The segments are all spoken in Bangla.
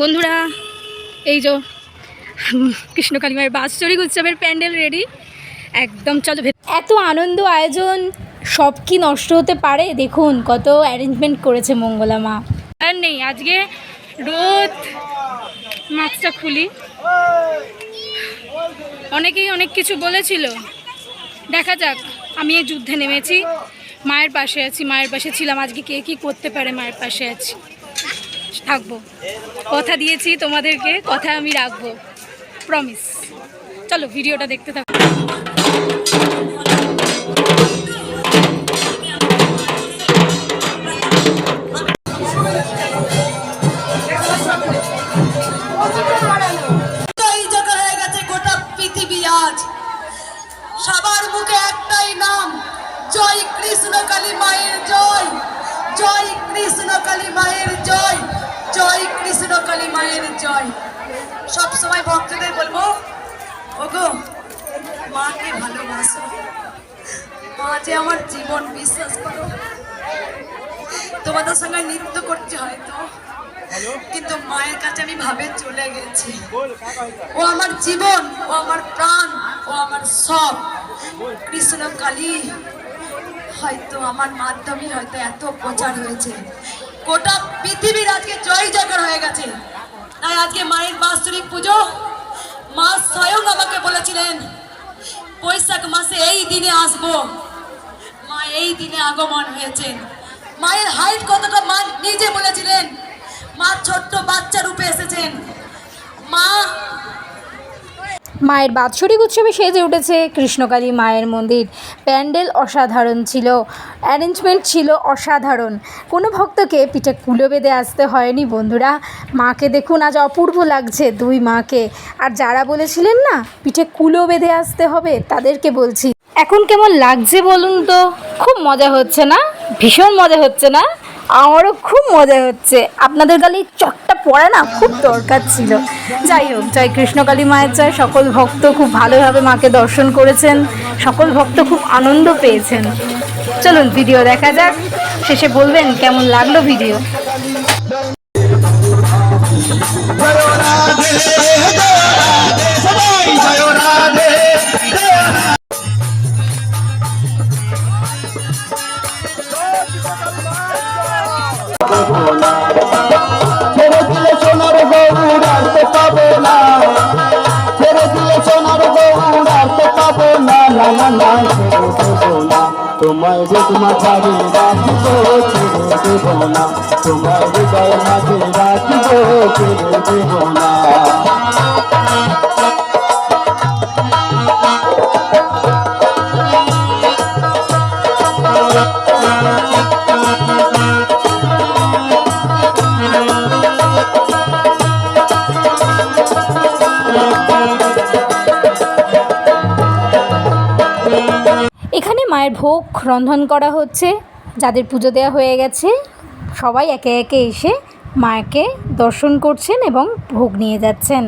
বন্ধুরা, এই যে কৃষ্ণকালী মায়ের বাৎসরিক উৎসবের প্যান্ডেল রেডি একদম চলো এত আনন্দ আয়োজন, সব কি নষ্ট হতে পারে? দেখুন, কত অ্যারেঞ্জমেন্ট করেছে মঙ্গলা মা। আর নেই, আজকে রোদ মাছটা খুলি। অনেকেই অনেক কিছু বলেছিল। দেখা যাক, আমি এই যুদ্ধে নেমেছি, মায়ের পাশে আছি, মায়ের পাশে ছিলাম, আজকে কে কী করতে পারে মায়ের পাশে আছি। থাকব। কথা দিয়েছি তোমাদেরকে, কথা আমি রাখব। প্রমিস চলো, ভিডিওটা দেখতে থাকো। সবার মুখে একটাই নাম, জয় কৃষ্ণ কালী মায়ের জয়। জয় কৃষ্ণ কালী মায়ের জয় জয় কালী মায়ের জয়। সব সময় ভক্তদের বলব ওগো মাকে ভালোবাসো। মা যে আমার জীবন বিশ্বাস করো। তোমাদের সঙ্গে নৃত্য করতে হয়তো কিন্তু মায়ের কাছে আমি ভাবে চলে গেছি। ও আমার জীবন ও আমার প্রাণ ও আমার সব। কৃষ্ণ কালী হয়তো আমার মাধ্যমে হয়তো এত প্রচার হয়েছে। গোটা পৃথিবীর আজকে জয় জয়কার হয়ে গেছে। তাই আজকে মায়ের বাৎসরিক পুজো। মা স্বয়ং আমাকে বলেছিলেন, বৈশাখ মাসে এই দিনে আসব। মা এই দিনে আগমন হয়েছেন মায়ের হাইট কতটা মা নিজে বলেছিলেন। মা ছোট্ট বাচ্চা রূপে এসেছেন মা মায়ের বাৎসরিক উৎসবে সেজে উঠেছে কৃষ্ণকালী মায়ের মন্দির। প্যান্ডেল অসাধারণ ছিল অ্যারেঞ্জমেন্ট ছিল অসাধারণ। কোনো ভক্তকে পিঠে কুলো বেঁধে আসতে হয়নি বন্ধুরা। মাকে দেখুন, আজ অপূর্ব লাগছে দুই মাকে। আর যারা বলেছিলেন না, পিঠে কুলো বেঁধে আসতে হবে, তাদেরকে বলছি, এখন কেমন লাগছে বলুন তো? খুব মজা হচ্ছে না? ভীষণ মজা হচ্ছে না? আমারও খুব মজা হচ্ছে। আপনাদের গালে চটটা পড়া না খুব দরকার ছিল। যাই হোক, জয় কৃষ্ণকালী মায়ের জয়। সকল ভক্ত খুব ভালোভাবে মাকে দর্শন করেছেন। সকল ভক্ত খুব আনন্দ পেয়েছেন। চলুন, ভিডিও দেখা যাক। শেষে বলবেন, কেমন লাগল ভিডিও? তোমায় রোগ মাথারে রাখিব ছেড়ে দেবো না। তোমায় হৃদয় মাঝে রাখিব ছেড়ে এখানে মায়ের ভোগ রন্ধন করা হচ্ছে। যাদের পুজো দেওয়া হয়ে গেছে, সবাই একে একে এসে মাকে দর্শন করছেন এবং ভোগ নিয়ে যাচ্ছেন।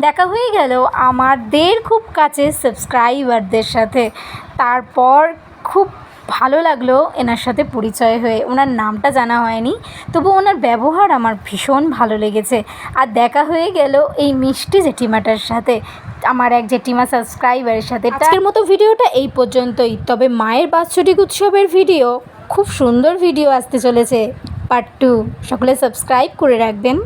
দেখা হয়ে গেল আমাদের খুব কাছে সাবস্ক্রাইবারদের সাথে। তারপর খুব ভালো লাগল এনার সাথে পরিচয় হয়ে। ওনার নামটা জানা হয়নি তবু ওনার ব্যবহার আমার ভীষণ ভালো লেগেছে। আর দেখা হয়ে গেল এই মিষ্টি জেঠিমাটার সাথে আমার এক জেঠিমা সাবস্ক্রাইবারের সাথে। আজকের মতো ভিডিওটা এই পর্যন্তই। তবে মায়ের বাৎসরিক উৎসবের ভিডিও খুব সুন্দর ভিডিও আসতে চলেছে। পার্ট টু সকলে সাবস্ক্রাইব করে রাখবেন।